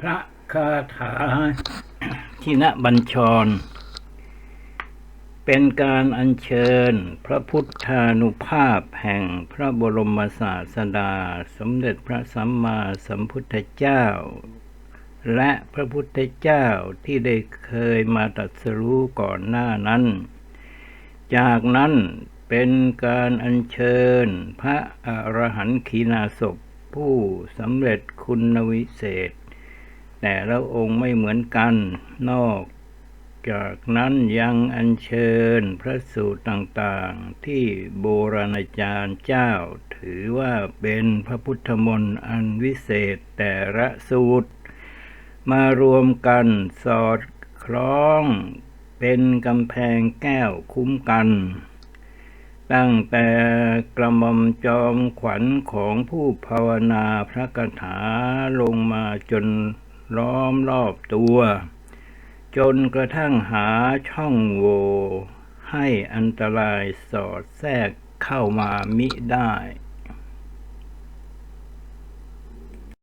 พระคาถาทินบัญชร เป็นการอัญเชิญพระพุทธานุภาพแห่งพระบรมศาสดา สมเด็จพระสัมมาสัมพุทธเจ้า และพระพุทธเจ้าที่ได้เคยมาตรัสรู้ก่อนหน้านั้น จากนั้นเป็นการอัญเชิญพระอรหันต์ขีณาสพผู้สำเร็จคุณวิเศษ แต่ละองค์ไม่เหมือนกัน นอกจากนั้นยังอัญเชิญพระสูตรต่างๆ ที่โบราณอาจารย์เจ้า ถือว่าเป็นพระพุทธมนต์อันวิเศษแต่ละสูตร มารวมกันสอดคล้องเป็นกำแพงแก้วคุ้มกัน ตั้งแต่กระหม่อมจอมขวัญของผู้ภาวนาพระคาถาลงมาจน ล้อมรอบตัว จนกระทั่งหาช่องโหว่ให้อันตรายสอดแทรกเข้ามามิได้